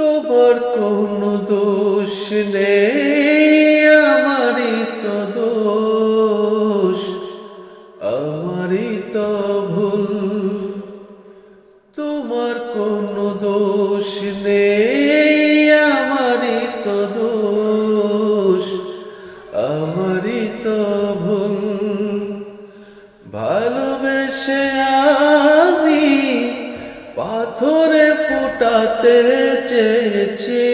তোমার কোনো দোষ নেই, আমারই তো দোষ, আমারই তো ভুল। তোমার কোনো দোষ নেই, আমারই তো দোষ, আমারই তো ভুল। ভালোবেসে আমি পাথরে ফুটাতে চেয়েছি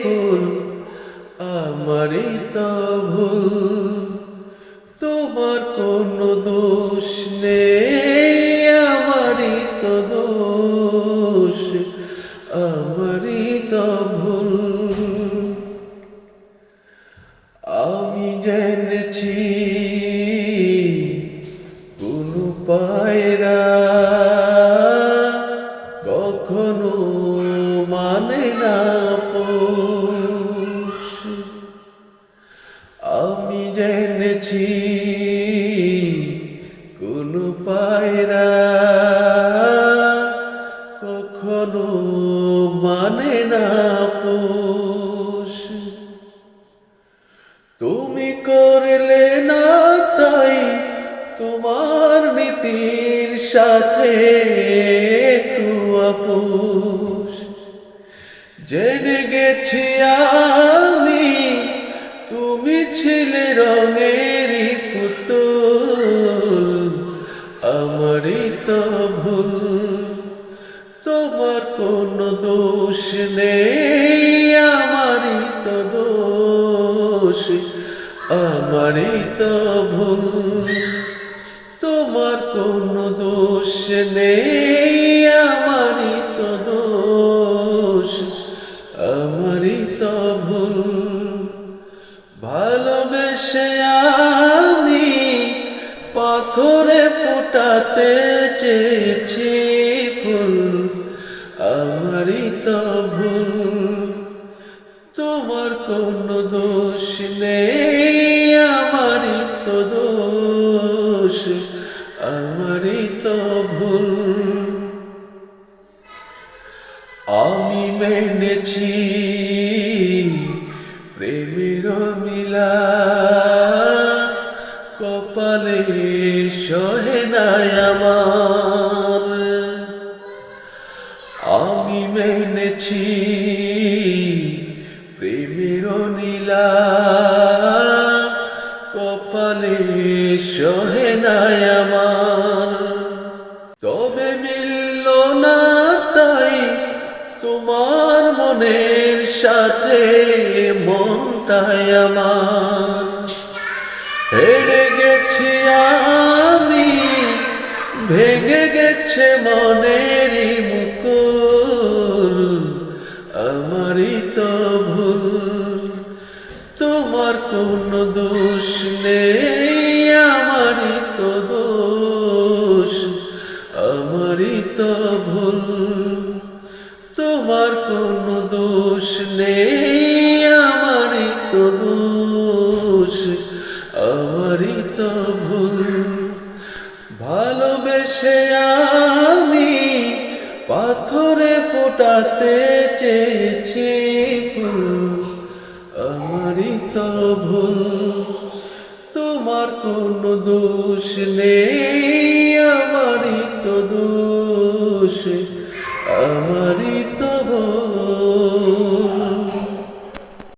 ফুল আমারই তো ভুল। তোমার কোনো দোষ নেই আমারই তো দোষ আমারই পোষ আমি জেনেছি কোন পায়রা কখনো মানে না পোষ তুমি করলে না তাই তোমার নীতির সাথে জেনে গেছি আমি, তুমি ছিলে রঙেরই পুতুল, আমারই তো ভুল। তোমার কোনো দোষ নেই, আমারই তো দোষ, আমারই তো ভুল। তোমার কোনো দোষ নেই আমারই তো ভুল। ভালোবেসে আমি পাথরে ফোটাতে চেয়েছি ফুল। আমারই তো ভুল। তোমার কোনো দোষ নেই, আমারই তো দোষ। আমারই তো ভুল। মেনেছি প্রেমের মিলা কপালে সহে আমার। আমি মেনেছি প্রেমের নীলা কপালে সহে নাই মনের মনটায় আমার। হেরে গেছি আমি, ভেঙে গেছে মনেরই মুকুল, আমারই তো ভুল। তোমার কোন দোষ দোষ, আমারই তো ভুল। ভালোবেসে আমি পাথরে ফোটাতে চেয়েছি ফুল, আমারই তো ভুল। তোমার কোনো দোষ নেই।